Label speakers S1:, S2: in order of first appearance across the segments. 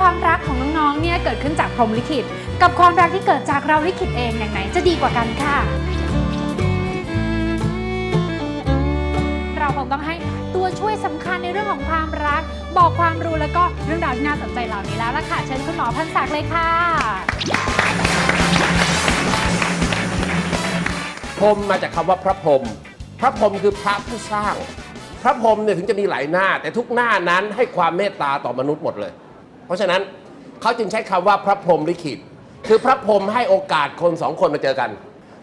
S1: ความรักของน้องๆ เนี่ยเกิดขึ้นจากพรหมลิขิต กับความรักที่เกิดจากเราลิขิตเองอย่างไหนจะดีกว่ากันค่ะ เราคงต้องให้ตัวช่วยสำคัญในเรื่องของความรัก บอกความรู้แล้วก็เรื่องราวที่น่าสนใจเหล่านี้แล้วล่ะค่ะเชิญคุณหมอพันศักดิ์เลยค่ะ
S2: พรหมมาจากคำว่าพระพรหมพระพรหมคือพระผู้สร้าง พระพรหมเนี่ยถึงจะมีหลายหน้า แต่ทุกหน้านั้นให้ความเมตตาต่อมนุษย์หมดเลย เพราะฉะนั้นเขาจึงใช้คำว่าพระพรหมลิขิต คือพระพรหมให้โอกาสคนสองคนมาเจอกัน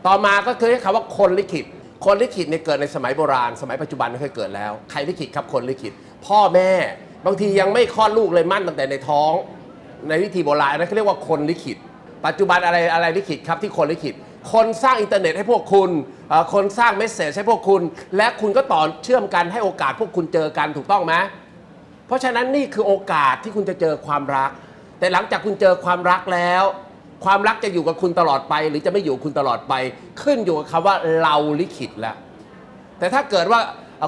S2: ต่อมาก็คือใช้คำว่าคนลิขิต คนลิขิตเนี่ยเกิดในสมัยโบราณ สมัยปัจจุบันไม่เคยเกิดแล้ว ใครลิขิตครับคนลิขิต พ่อแม่บางทียังไม่คลอดลูกเลยมั่นตั้งแต่ในท้อง ในวิธีโบราณอันนั้นเขาเรียกว่าคนลิขิต ปัจจุบันอะไรอะไรลิขิตครับที่คนลิขิต คนสร้างอินเทอร์เน็ตให้พวกคุณเอ่อคนสร้างเมสเซจให้พวกคุณ และคุณก็ต่อเชื่อมกันให้โอกาสพวกคุณเจอกันถูกต้องไหม เพราะฉะนั้นนี่คือโอกาสที่คุณจะเจอความรัก แต่หลังจากคุณเจอความรักแล้ว ความรักจะอยู่กับคุณตลอดไป หรือจะไม่อยู่คุณตลอดไป ขึ้นอยู่กับคำว่าเราลิขิตแล้วแต่ถ้าเกิดว่า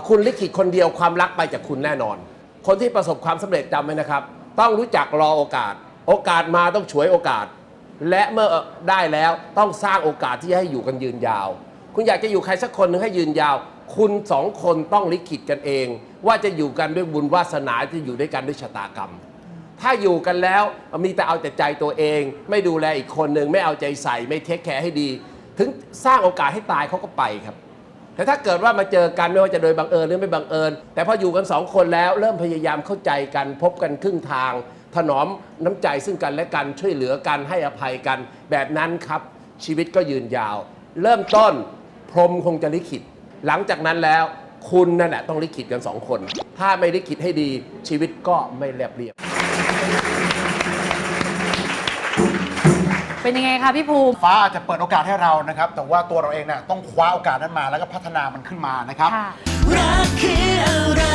S2: คุณลิขิตคนเดียวความรักไปจากคุณแน่นอน คนที่ประสบความสำเร็จจำไว้นะครับ ต้องรู้จักรอโอกาส โอกาสมาต้องฉวยโอกาส และเมื่อได้แล้วต้องสร้างโอกาสที่จะให้อยู่กันยืนยาว คุณอยากจะอยู่ใครสักคนหนึ่งให้ยืนยาว คุณสองคนต้องลิขิตกันเอง ว่าจะอยู่กันด้วยบุญวาสนาจะอยู่ด้วยกันด้วยชะตากรรม ถ้าอยู่กันแล้วมีแต่เอาแต่ใจตัวเอง ไม่ดูแลอีกคนหนึ่งไม่เอาใจใส่ไม่เทคแคร์ให้ดี ถึงสร้างโอกาสให้ตายเขาก็ไปครับ แต่ถ้าเกิดว่ามาเจอกันไม่ว่าจะโดยบังเอิญหรือไม่บังเอิญ แต่พออยู่กันสองคนแล้วเริ่มพยายามเข้าใจกัน พบกันครึ่งทาง ถนอมน้ำใจซึ่งกันและกันช่วยเหลือกันให้อภัยกัน แบบนั้นครับชีวิตก็ยืนยาว เริ่มต้นพรมคงจะลิขิต หลังจากนั้นแล้วคุณนั่นแหละต้องลิขิตกันสองคน ถ้าไม่ลิขิตให้ดีชีวิตก็ไม่เรียบเรียบ
S1: เป็นยังไงคะพี่ภูมิ
S3: ฟ้าอาจจะเปิดโอกาสให้เรานะครับ แต่ว่าตัวเราเองเนี่ยต้องคว้าโอกาสนั้นมาแล้วก็พัฒนามันขึ้นมานะครับ
S1: ค่ะ
S4: รักคืออะ